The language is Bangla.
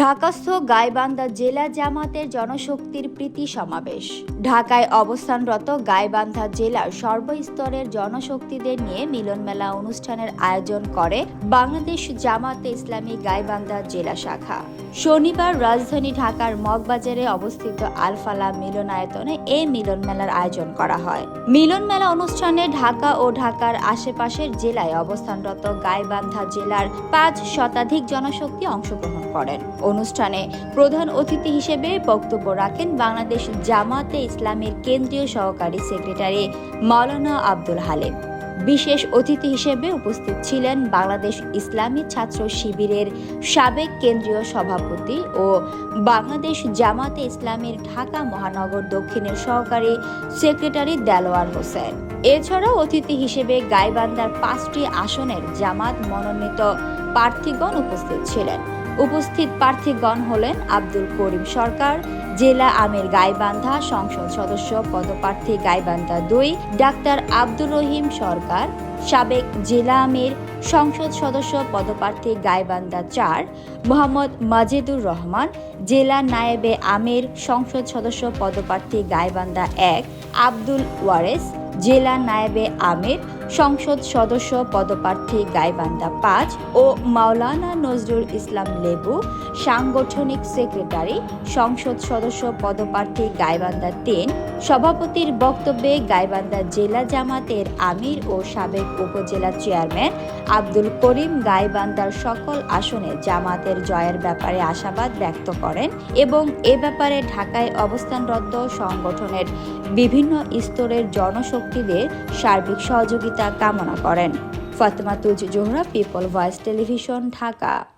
ঢাকাস্থ গাইবান্ধা জেলা জামাতের জনশক্তির প্রীতি সমাবেশ। ঢাকায় অবস্থানরত গাইবান্ধা জেলার সর্বস্তরের জনশক্তিদের নিয়ে মিলন মেলা অনুষ্ঠানের আয়োজন করে বাংলাদেশ জামাতে ইসলামী গাইবান্ধা জেলা শাখা। শনিবার রাজধানী ঢাকার মগবাজারে অবস্থিত আলফালা মিলনায়তনে এই মিলন মেলার আয়োজন করা হয়। মিলন মেলা অনুষ্ঠানে ঢাকা ও ঢাকার আশেপাশের জেলায় অবস্থানরত গাইবান্ধা জেলার পাঁচ শতাধিক জনশক্তি অংশগ্রহণ করেন। অনুষ্ঠানে প্রধান অতিথি হিসেবে বক্তব্য রাখেন বাংলাদেশ জামাতে ইসলামের কেন্দ্রীয় সহকারী সেক্রেটারি মাওলানা আব্দুল হালেম। বিশেষ অতিথি হিসেবে উপস্থিত ছিলেন বাংলাদেশ ইসলামী ছাত্র শিবিরের সাবেক কেন্দ্রীয় সভাপতি ও বাংলাদেশ জামাতে ইসলামের ঢাকা মহানগর দক্ষিণের সহকারী সেক্রেটারি দেলোয়ার হোসেন। এছাড়াও অতিথি হিসেবে গাইবান্ধার পাঁচটি আসনের জামাত মনোনীত প্রার্থীগণ উপস্থিত ছিলেন। উপস্থিত প্রার্থীগণ হলেন আব্দুল করিম সরকার, জেলা আমির গাইবান্ধা সংসদ সদস্য পদপ্রার্থী গাইবান্ধা দুই, ডাক্তার আব্দুর রহিম সরকার, সাবেক জেলা আমির সংসদ সদস্য পদপ্রার্থী গাইবান্ধা চার, মোহাম্মদ মাজেদুর রহমান, জেলা নায়েবে আমির সংসদ সদস্য পদপ্রার্থী গাইবান্ধা এক, আব্দুল ওয়ারেস জেলা নায়েবে আমির, সংসদ সদস্য পদপ্রার্থী গাইবান্দা পাঁচ ও মাওলানা নজরুল ইসলাম লেবু, সাংগঠনিক সেক্রেটারি, সংসদ সদস্য পদপ্রার্থী গাইবান্দা তিন সভাপতির বক্তব্যে গাইবান্ধা জেলা জামাতের আমির ও সাবেক উপজেলা চেয়ারম্যান আব্দুল করিম গাইবান্ধার সকল আসনে জামাতের জয়ের ব্যাপারে আশাবাদ ব্যক্ত করেন এবং এ ব্যাপারে ঢাকায় অবস্থানরত সংগঠনের বিভিন্ন স্তরের জনশক্তিদের সার্বিক সহযোগিতা কামনা করেন। Fatema Tuz Zohra, people voice television, Dhaka.